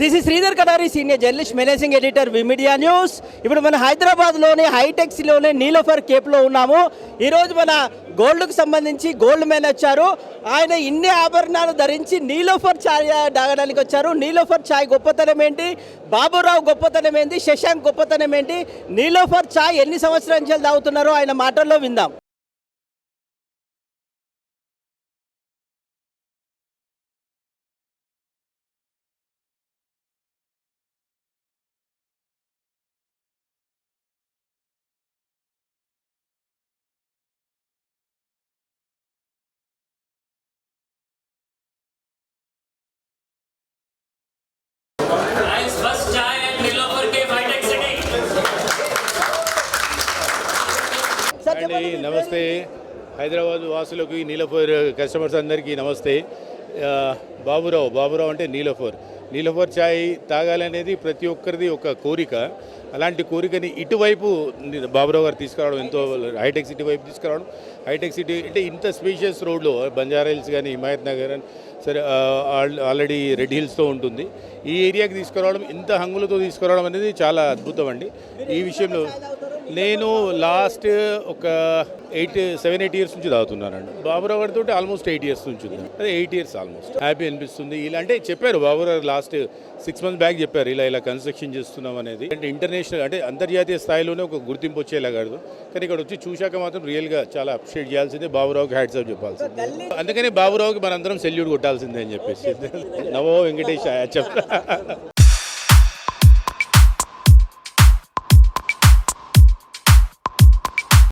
This is Sridhar Kadari senior journalist managing editor విమిడియా news ఇప్పుడు మన హైదరాబాద్లోని హైటెక్స్లోని నీలోఫర్ కేప్లో ఉన్నాము. ఈరోజు మన గోల్డ్కు సంబంధించి గోల్డ్ మ్యాన్ వచ్చారు. ఆయన ఇన్ని ఆభరణాలు ధరించి నీలోఫర్ ఛాయ్ తాగడానికి వచ్చారు. నీలోఫర్ ఛాయ్ గొప్పతనం ఏంటి? బాబురావు గొప్పతనం ఏంటి? శశాంక్ గొప్పతనం ఏంటి? నీలోఫర్ ఛాయ్ ఎన్ని సంవత్సరాల నుంచి తాగుతున్నారో ఆయన మాటల్లో విందాం. అండి నమస్తే. హైదరాబాద్ వాసులకు నీలఫోర్ కస్టమర్స్ అందరికీ నమస్తే. బాబురావు బాబురావు అంటే నీలఫోర్. నీలఫర్ చాయ్ తాగాలనేది ప్రతి ఒక్కరిది ఒక కోరిక. అలాంటి కోరికని ఇటువైపు బాబురావు గారు తీసుకురావడం ఎంతో హైటెక్ సిటీ వైపు తీసుకురావడం. హైటెక్ సిటీ అంటే ఇంత స్పేషియస్ రోడ్లో బంజారా హిల్స్ కానీ హిమాయత్ నగర్ అని సరే ఆల్- ఆల్రెడీ రెడ్ హిల్స్తో ఉంటుంది. ఈ ఏరియాకి తీసుకురావడం ఇంత హంగులతో తీసుకురావడం అనేది చాలా అద్భుతం అండి. ఈ విషయంలో నేను లాస్ట్ ఒక ఎయిట్ సెవెన్ ఎయిట్ ఇయర్స్ నుంచి తాగుతున్నానండి బాబురావు గారితో ఆల్మోస్ట్ ఎయిట్ ఇయర్స్ నుంచి ఉంది అదే ఎయిట్ ఇయర్స్ ఆల్మోస్ట్ హ్యాపీ అనిపిస్తుంది. ఇలా అంటే చెప్పారు Baburao last six months back చెప్పారు ఇలా ఇలా కన్స్ట్రక్షన్ చేస్తున్నాం అనేది. అంటే ఇంటర్నేషనల్ అంటే అంతర్జాతీయ స్థాయిలోనే ఒక గుర్తింపు వచ్చేలా కాదు. కానీ ఇక్కడ వచ్చి చూశాక మాత్రం రియల్గా చాలా అప్రిషియేట్ చేయాల్సిందే బాబురావుకి హ్యాట్స్ ఆఫ్ చెప్పాల్సిందే. అందుకని బాబురావుకి మనందరం సెల్యూట్ కొట్టాల్సిందే అని చెప్పేసి. నవో వెంకటేష్ చెప్తా